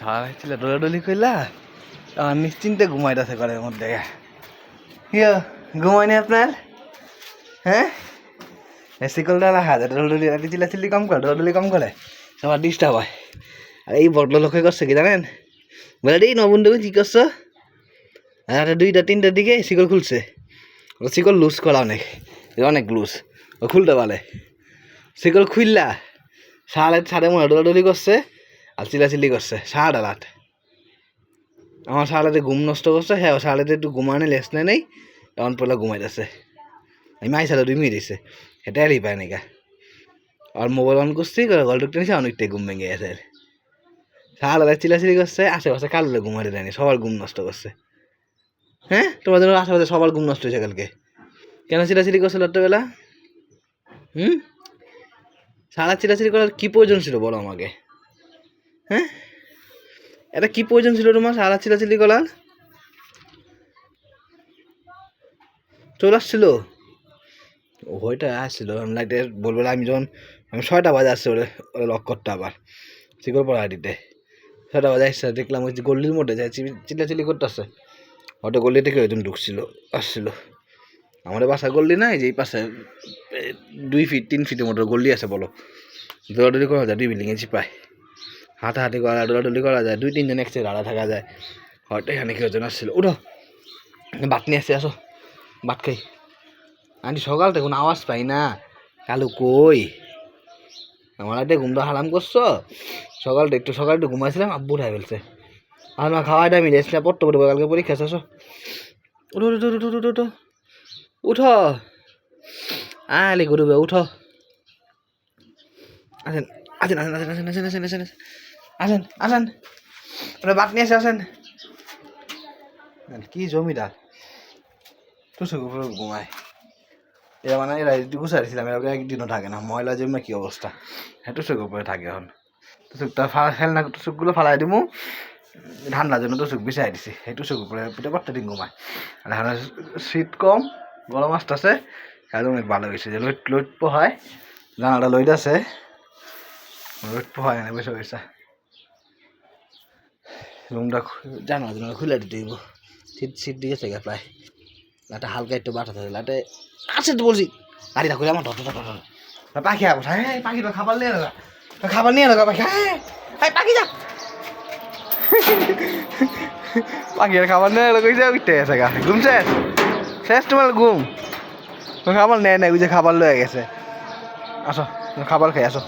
সারা ছিল ডলাডলি কইলা? আর নিশ্চিন্তে ঘুমাইতেছে ঘরের মধ্যে। ইয়া, ঘুমায়নি আপনার? হ্যাঁ? শিকলটা রাখা যায় ডলাডলি রাতে চিল্লাচিল্লি কম করে, ডলাডলি কম করে। সবার ডিস্টার্ব হয়। আর এই বড্ড লোকে করছে কি জানেন? বলে রে নবন্ধু কি করছ? আর দুইটা, তিনটার দিকে শিকল খুলছে। ও শিকল লুজ করা অনেক অনেক লুজ ও খুলতে পারে। শিকল খুললা সাড়ে সাড়ে মনে ডলাডলি করছে। আর চিল্লাচিল্লি করছে সাড়ে রাত। আমার সারাতে ঘুম নষ্ট করছে হ্যাঁ সারাতে একটু ঘুমানে লেস নেই নেই তখন পড়লে ঘুমাইতেছে। আমি মাই সারা মিনিট দিছে সেটাই আর পায় নাকি আর মোবাইল অন করছি গল্প টেনেছে অনেকটাই ঘুম ভেঙে গেছে সারা রাত চিলাচিলি করছে, আশেপাশে কালো ঘুমাতে দেয়নি, সবার ঘুম নষ্ট করছে। হ্যাঁ তোমাদের আশেপাশে সবার ঘুম নষ্ট হয়েছে কালকে। কেন চিল্লাচিল্লি করছে রাত্রেবেলা? হুম? সারা চিল্লাচিল্লি করার কী প্রয়োজন ছিল বলো আমাকে? হ্যাঁ? এটা কি প্রয়োজন ছিল তোমার সারা চিল্লাচিল্লি করার চলে আসছিল? ওইটা আসছিল। আমি লাইটে বলব আমি যখন, আমি ছয়টা বাজে আসছে ওরে ওরে লক করতে আবার। শিকড় পড়া হাঁটিতে। ছয়টা বাজে আসছে, দেখলাম ওই গল্লির মধ্যে যায় চিল্লাচিল্লি করতে আসছে হয়তো গল্লি থেকে ওইজন ঢুকছিল, আসছিল। আমাদের বাসা গল্লি নাই যে এই পাশে দুই ফিট তিন ফিটের মতো গল্লি আছে বলো। দৌড়াদৌড়ি করা যায়, দুই বিল্ডিংয়ে চিপায় হাঁটাহাঁটি করা, দৌড়াদৌড়ি করা যায়, দুই, তিনজন একসাথে দাঁড়া থাকা যায়। হয়তো এখানে কেউ জন আসছিল উঠো। ভাত নিয়ে আসছে, আসো। ভাত খাই। আন্টি, সকাল থেকে কোনো আওয়াজ পাই না। কালু কই? আমার একটা ঘুমটা হারাম করছ। সকালটা একটু, সকালে একটু ঘুমাইছিলাম, আব্বু উঠাই ফেলছে। আর না খাওয়াটা আমি রেস্ট না পড়তে পড়ব কালকে পরীক্ষা আছে আসো। উঠো উঠো উঠো উঠো উঠো উঠো। আলে গুরুবে উঠো। আসেন আসেন আসেন আসেন আসেন আসেন আসেন আসেন। আসেন আসেন। ওরা বাট নিয়ে এসে আসেন। কি জমিদার টুসুক উপরে ঘুমায়। এরা মানে এরা গুছাই দিয়েছিলাম এরা একদিনও থাকে না। ময়লা জমে কি অবস্থা? হ্যাঁ টুসুক উপরে থাকে এখন। টুসুকটা খেলনা টুসুকগুলো ফালাই দিমু। ঠান্ডার জন্য টুসুক বিছাই দিছি। সেই টুসুক উপরে পিঠে প্রত্যেকদিন ঘুমায়। আর এখন শীত কম, গরম আসতেছে। অনেক ভালো হয়েছে। যে লইট লইট পোহায় জানাটা লইট আছে। লইট পোহায় এনে বসে গেছে রুমটা জানো জানা খুলে দিব শীত শীত দিকে থেকে প্রায়। লাটে হালকা একটু বাটা থাকে লাটে আছে তো বলছি। গাড়িটা খুলে আমার ধর পাখি আবো হ্যাঁ পাখি তো খাবার নিয়ে নেগা খাবার নিয়ে নেগা পাখি হ্যাঁ হ্যাঁ পাখি যা। পাখির খাবার নিয়ে এলো কইছে, উঠতে গেছে গা। ঘুম শেষ? শেষ তোমার ঘুম। খাবার নেয় নাই, ওই যে খাবার লয়ে গেছে। আসো খাবার খাই, আসো।